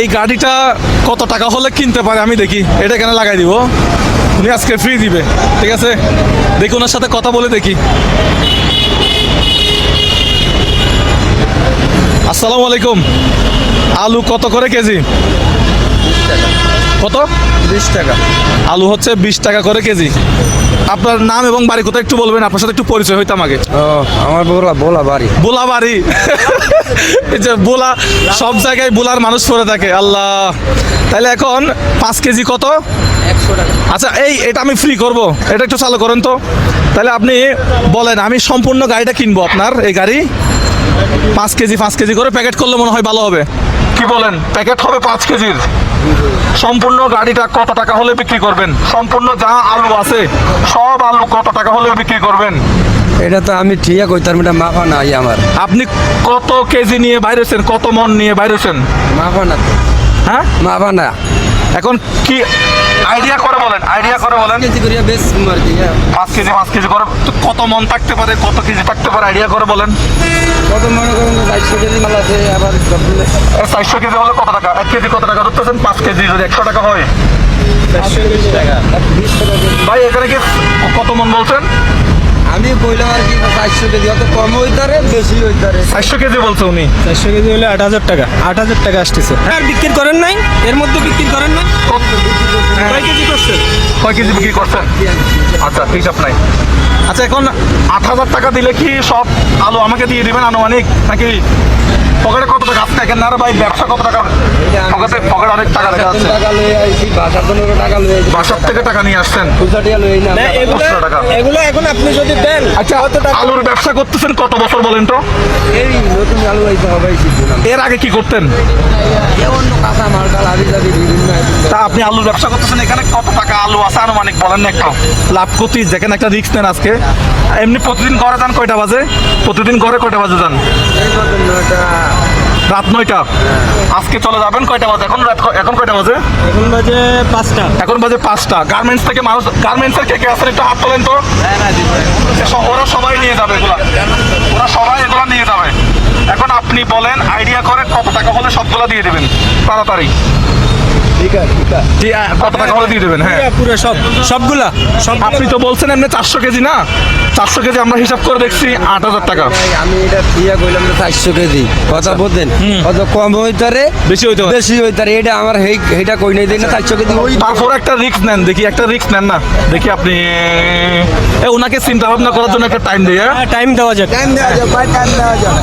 এই গাড়িটা কত টাকা হলে কিনতে পারে আমি দেখি। এটা কেন লাগাই দিব? উনি আজকে ফ্রি দিবে, ঠিক আছে? দেখি ওনার সাথে কথা বলে দেখি। আসসালামু আলাইকুম। আলু কত করে কেজি? কত? বিশ টাকা। আলু হচ্ছে বিশ টাকা করে কেজি। আপনার নাম এবং বাড়ি কোথায় একটু বলবেন আপনার সাথে একটু পরিচয় হইতাম আগে আমার বলা বোলা বাড়ি। বোলা বাড়ি এই যে বোলা সব জায়গায় বোলার মানুষ পড়ে থাকে আল্লাহ। তাহলে এখন পাঁচ কেজি কত? একশো টাকা। আচ্ছা এই এটা আমি ফ্রি করব। এটা একটু চালু করেন তো। তাহলে আপনি বলেন আমি সম্পূর্ণ গাড়িটা কিনবো আপনার এই গাড়ি। পাঁচ কেজি পাঁচ কেজি করে প্যাকেট করলে মনে হয় ভালো হবে। কি বলেন? প্যাকেট হবে পাঁচ কেজির। সম্পূর্ণ গাড়িটা কত টাকা হলে বিক্রি করবেন? সম্পূর্ণ যা আলু আছে সব আলু কত টাকা হলে বিক্রি করবেন? এটা তো আমি ঠিক কইতার এটা মাফা নাই আমার। আপনি কত কেজি নিয়ে বাইরেছেন? কত মন নিয়ে বাইরেছেন? মাফা না হ্যাঁ? মাফা না। এখন কি আইডিয়া করে বলেন আইডিয়া করে বলেন। কেজি করিয়া বেশ আর কি হ্যাঁ। পাঁচ কেজি পাঁচ কেজি করে কত মন থাকতে পারে কত কেজি থাকতে পারে আইডিয়া করে বলেন। কত মনে করুন চারশো কেজি মাল আছে আবার চারশো কেজি হলে কত টাকা? এক কেজি কত টাকা ধরতেছেন? পাঁচ কেজি যদি একশো টাকা হয়। ভাই এখানে কি কত মন বলছেন? আমি কইলাম আর কি চারশো কেজি অত কম হইতারে বেশি হইতারে। চারশো কেজি বলছে উনি। চারশো কেজি হলে আট হাজার টাকা আট হাজার টাকা আসতেছে। আর বিক্রি করেন নাই? এর মধ্যে বিক্রি করেন নাই? কয় কেজি করছেন কয় কেজি বিক্রি করছেন আচ্ছা হিসাব নাই। আচ্ছা এখন আট হাজার টাকা দিলে কি সব আলু আমাকে দিয়ে দিবেন আনুমানিক নাকি পকেটে কত টাকা? আপনি এখানে আর ভাই ব্যবসা কত টাকা? পকেটে পকেটে অনেক টাকা দেখা যাচ্ছে টাকা লয়ে আইছি টাকা লয়ে আইছি। বাসার থেকে টাকা নিয়ে আসছেন? পয়সাটিয়া লই না না এগুলো টাকা। এগুলো এখন আপনি যদি দেন আচ্ছা আলুর ব্যবসা করতেছেন কত বছর বলেন তো? এই নতুন আলু আইতে হবে এর আগে কি করতেন? অন্য কাঁচা মাল আবি যাবি বিভিন্ন। তা আপনি আলুর ব্যবসা করতেছেন এখানে? কত টাকা আলু আছে? আনুমানিক বলেন না একটু। লাভ ক্ষতি যেখানে একটা রিস্ক নেন আজকে। এমনি প্রতিদিন ঘরে যান কয়টা বাজে? প্রতিদিন ঘরে কয়টা বাজে যান? রাত নয়টা। আজকে চলে যাবেন কয়টা বাজে? এখন রাত এখন কয়টা বাজে? এখন বাজে পাঁচটা। এখন বাজে পাঁচটা। গার্মেন্টস থেকে মানুষ গার্মেন্টসের কে কে আছেন একটু হাত তোলেন তো। ওরা সবাই নিয়ে যাবে এগুলা। ওরা সবাই এগুলা নিয়ে যাবে। এখন আপনি বলেন আইডিয়া করে কত টাকা হলে সবগুলা দিয়ে দেবেন। তাড়াতাড়ি। কত টাকা হলে দিয়ে দেবেন হ্যাঁ। পুরো সব সবগুলা সব আপনি তো বলছেন এমনি চারশো কেজি না? চারশো কেজি আমরা হিসাব করে দেখছি আট হাজার টাকা। আমি এটা দিয়া কইলাম চারশো কেজি। কথা বলতেন কত কম হইতারে বেশি হইতে পারে। বেশি হইতারে এটা আমার হেই হেইটা কই নাই চারশো কেজি ওই তারপর একটা রিস্ক নেন দেখি একটা রিস্ক নেন না। দেখি আপনি এ ওনাকে চিন্তা ভাবনা করার জন্য একটা টাইম দিয়ে টাইম দেওয়া যাক। টাইম দেওয়া যাবে ভাই টাইম দেওয়া যাবে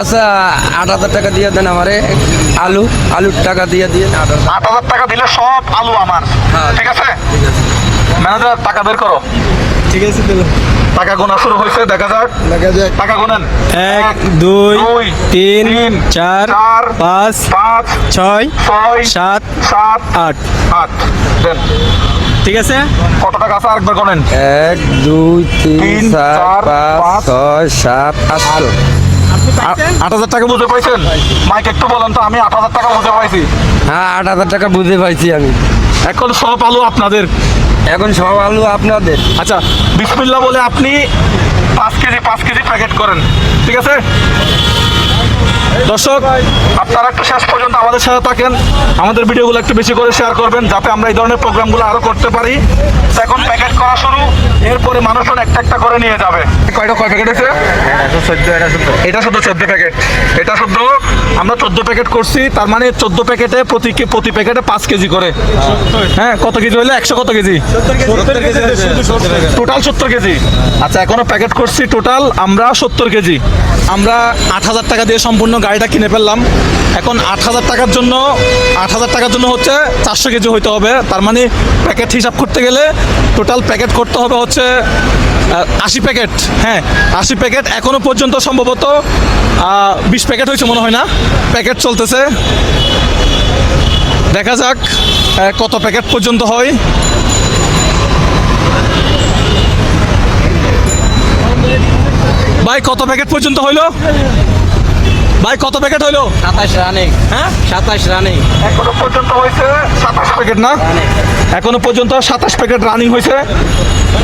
আচ্ছা আট হাজার টাকা দিয়ে দেন আমারে। আলু আলুর টাকা দিয়ে দিয়ে আট হাজার টাকা দিলে সব আলু আমার। হ্যাঁ। ঠিক আছে? ম্যানেজার টাকা বের করো। ঠিক আছে টাকা গোনা শুরু হয়েছে দেখা যাক। দেখা যায় টাকা গোনেন। এক দুই তিন চার পাঁচ পাঁচ ছয় ছয় সাত সাত আট। আট। ঠিক আছে? কত টাকা আছে আরেকবার গোনেন। এক দুই তিন চার পাঁচ ছয় সাত আটশো আ- আট হাজার টাকা বুঝতে পাইছেন? মাইক একটু বলেন তো আমি আট হাজার টাকা বুঝতে পাইছি। হ্যাঁ আট হাজার টাকা বুঝতে পাইছি আমি। এখন সব আলু আপনাদের। এখন সব আলু আপনাদের। আচ্ছা বিসমিল্লা বলে আপনি পাঁচ কেজি পাঁচ কেজি প্যাকেট করেন। ঠিক আছে? দর্শক আপনারা একটু শেষ পর্যন্ত আমাদের সাথে থাকেন। আমাদের ভিডিওগুলো একটু বেশি করে শেয়ার করবেন যাতে আমরা এই ধরনের প্রোগ্রামগুলো আরও করতে পারি। এখন প্যাকেট করা শুরু এরপরে মানুষজন একটা একটা করে নিয়ে যাবে। কয়টা কয় প্যাকেট আছে এটা শুধু চোদ্দ প্যাকেট এটা শুধু আমরা চোদ্দ প্যাকেট করছি তার মানে চোদ্দ প্যাকেটে প্রতি কে- প্রতি প্যাকেটে পাঁচ কেজি করে। হ্যাঁ কত কেজি হলে একশো কত কেজি? টোটাল সত্তর কেজি আচ্ছা এখনও প্যাকেট করছি টোটাল আমরা সত্তর কেজি। আমরা আট হাজার টাকা দিয়ে সম্পূর্ণ গাড়িটা কিনে ফেললাম। এখন আট হাজার টাকার জন্য, আট হাজার টাকার জন্য হচ্ছে চারশো কেজি হইতে হবে। তার মানে প্যাকেট হিসাব করতে গেলে টোটাল প্যাকেট করতে হবে হচ্ছে আশি প্যাকেট। হ্যাঁ আশি প্যাকেট এখনও পর্যন্ত সম্ভবত বিশ প্যাকেট হয়েছে মনে হয় না। প্যাকেট চলতেছে। দেখা যাক কত প্যাকেট পর্যন্ত হয়। ভাই, কত প্যাকেট পর্যন্ত হইল? ভাই কত প্যাকেট হইল? সাতাশ রানে হ্যাঁ? সাতাশ রানে এখনও পর্যন্ত হয়েছে সাতাশ প্যাকেট না? এখনও পর্যন্ত সাতাশ প্যাকেট রানিং হয়েছে।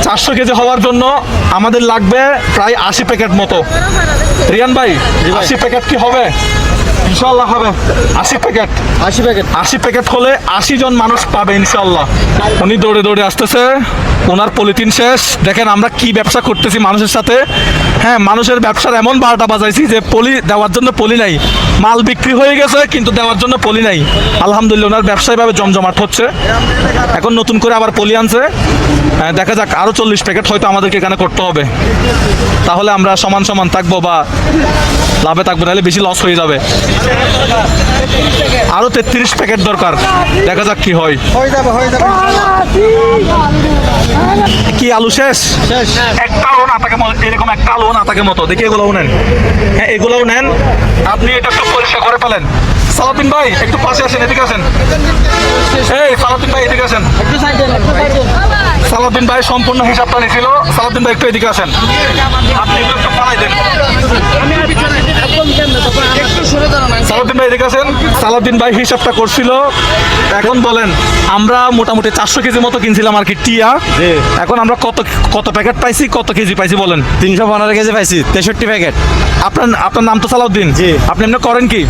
চারশো কেজি হওয়ার জন্য আমাদের লাগবে প্রায় আশি প্যাকেট মতো। রিয়ান ভাই আশি প্যাকেট কি হবে? ইনশাল্লাহ হবে। আশি প্যাকেট। আশি প্যাকেট। আশি প্যাকেট হলে আশি জন মানুষ পাবে ইনশাল্লাহ উনি দৌড়ে দৌড়ে আসতেছে ওনার পলিথিন শেষ। দেখেন আমরা কি ব্যবসা করতেছি মানুষের সাথে। হ্যাঁ মানুষের ব্যবসার এমন বারোটা বাজাইছি যে পলি দেওয়ার জন্য পলি নাই। মাল বিক্রি হয়ে গেছে কিন্তু দেওয়ার জন্য পলি নাই। আলহামদুলিল্লাহ ওনার ব্যবসায়ীভাবে জমজমাট হচ্ছে। এখন নতুন করে আবার পলি আনছে। হ্যাঁ, দেখা যাক আরও চল্লিশ প্যাকেট হয়তো আমাদেরকে এখানে করতে হবে। তাহলে আমরা সমান সমান থাকব বা লাভে থাকব নাহলে বেশি লস হয়ে যাবে। আরও তেত্রিশ প্যাকেট দরকার। দেখা যাক কি হয়। কি আলু শেষ? শেষ। একটা আলু না থাকে এরকম একটা আলু না থাকে মতো। দেখি এগুলোও নেন। হ্যাঁ এগুলোও নেন। আপনি এটা একটু পরিষ্কার করে ফেলেন। সালাউদ্দিন ভাই একটু পাশে আসেন এদিকে আসেন। এই সালাউদ্দিন ভাই এদিকে আসেন। সালাউদ্দিন ভাই সম্পূর্ণ হিসাবটা নিয়েছিল সালাউদ্দিন ভাই একটু এদিকে আসেন। আপনি একটু পালাই দেন সালাউদ্দিন ভাই এদিকে আসেন। সালাউদ্দিন ভাই হিসাবটা করছিল। এখন বলেন আমরা মোটামুটি চারশো কেজি মতো কিনছিলাম আর কি টিয়া। এখন আমরা কত কত প্যাকেট পাইছি কত কেজি পাইছি বলেন? তিনশো পনেরো কেজি পাইছি তেষট্টি প্যাকেট। আপনার আপনার নাম তো সালাউদ্দিন। জি। আপনি এমনি করেন কি?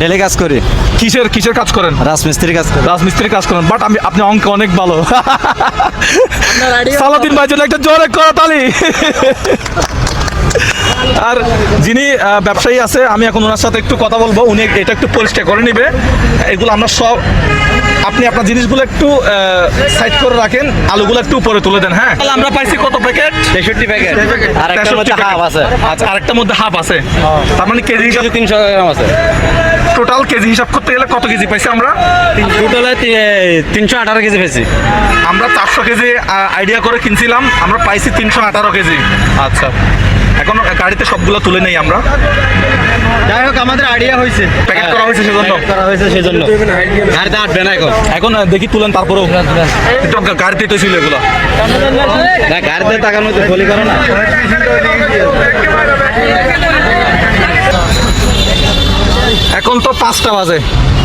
ডেলি কাজ করি। কিসের কিসের কাজ করেন? রাজমিস্ত্রি কাজ করি। রাজমিস্ত্রির কাজ করেন বাট আমি আপনি অঙ্ক অনেক ভালো। সালাদিন ভাই জন্য একটা জোরে করা তালি। আর যিনি ব্যবসায়ী আছে আমি এখন ওনার সাথে একটু কথা বলব। উনি এটা একটু পরিষ্কার করে নেবে। এগুলো আমরা সব আপনি আপনার জিনিসগুলো একটু সাইড করে রাখেন। আলুগুলো একটু উপরে তুলে দেন হ্যাঁ? তাহলে আমরা পাইছি কত প্যাকেট? তেষট্টি প্যাকেট। আর একটা 63 মধ্যে হাফ আছে। আচ্ছা আরেকটার মধ্যে হাফ আছে। তার মানে কেজি হিসাব তিনশো গ্রাম আছে। টোটাল কেজি হিসাব করতে গেলে কত কেজি পাইছি আমরা? টোটালে তিনশো আঠারো কেজি পেয়েছি আমরা চারশো কেজি আইডিয়া করে কিনছিলাম আমরা পাইছি তিনশো আঠারো কেজি। আচ্ছা। এখন গাড়িতে সবগুলো তুলে নেই আমরা। যাই হোক আমাদের আইডিয়া হয়েছে প্যাকেট করা হয়েছে সেজন্য। করা হয়েছে সেজন্য। গাড়িতে আটবে না এখন। এখন দেখি তুলেন তারপরেও। একটু গাড়িতে তো ছিল এগুলো। না গাড়িতে টাকার মধ্যে ফলি করো না। এখন তো পাঁচটা বাজে।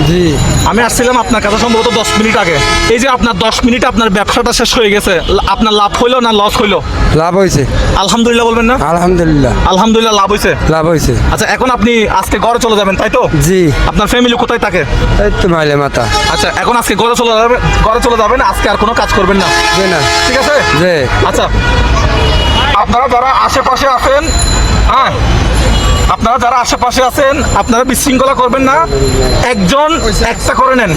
জি। আমি আসছিলাম আপনার কাছে সম্ভবত দশ মিনিট আগে। এই যে আপনার দশ মিনিট আপনার ব্যবসাটা শেষ হয়ে গেছে আপনার লাভ হইল না লস হইল? লাভ হয়েছে আলহামদুলিল্লাহ বলবেন না? আলহামদুলিল্লাহ। আলহামদুলিল্লাহ লাভ হয়েছে লাভ হয়েছে আচ্ছা এখন আপনি আজকে ঘরে চলে যাবেন তাই তো? জি। আপনার ফ্যামিলি কোথায় থাকে? এই তো মাইলে মাথা আচ্ছা এখন আজকে ঘরে চলে যাবেন ঘরে চলে যাবেন আজকে আর কোনো কাজ করবেন না। জি না। ঠিক আছে? জি। আচ্ছা আপনারা যারা আশেপাশে আছেন হ্যাঁ আপনারা যারা আশেপাশে আছেন, আপনারা বিশৃঙ্খলা করবেন না। একজন একটা করে নেন।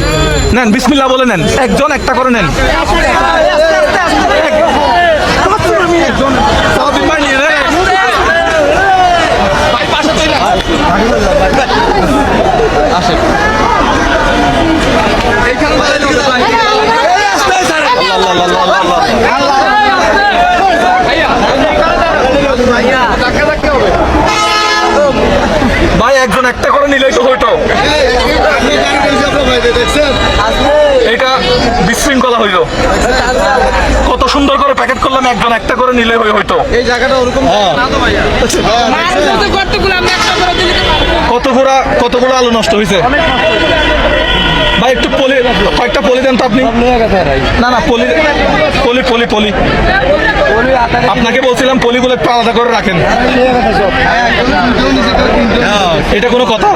নেন, বিসমিল্লাহ বলে নেন। একজন একটা করে নেন। নিয়ে নেন। ভাই, পাশে চলে আসেন। আসেন। এইখানে দাঁড়ান, আল্লাহ, আল্লাহ, আল্লাহ, আল্লাহ, আল্লাহ। ভাই একজন একটা করে নিলেই তো হইতো। এটা বিশৃঙ্খলা হইল। কত সুন্দর করে প্যাকেট করলাম একজন একটা করে নিলে হই হইতো। এই জায়গাটা ওরকম কতগুলা কতগুলো আলু নষ্ট হয়েছে ভাই একটু পলি কয়েকটা পলি দেন তো আপনি। না না পলি পলি পলি পলি। আপনাকে বলছিলাম পলিগুলো একটু আলাদা করে রাখেন। এটা কোনো কথা।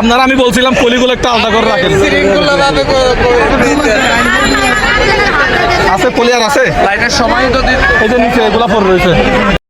আপনারা আমি বলছিলাম পলিগুলো একটু আলাদা করে রাখেন। আছে পলি আর আছে? লাইটের সময় তো এই যে নিচে এগুলা পড়ে রয়েছে।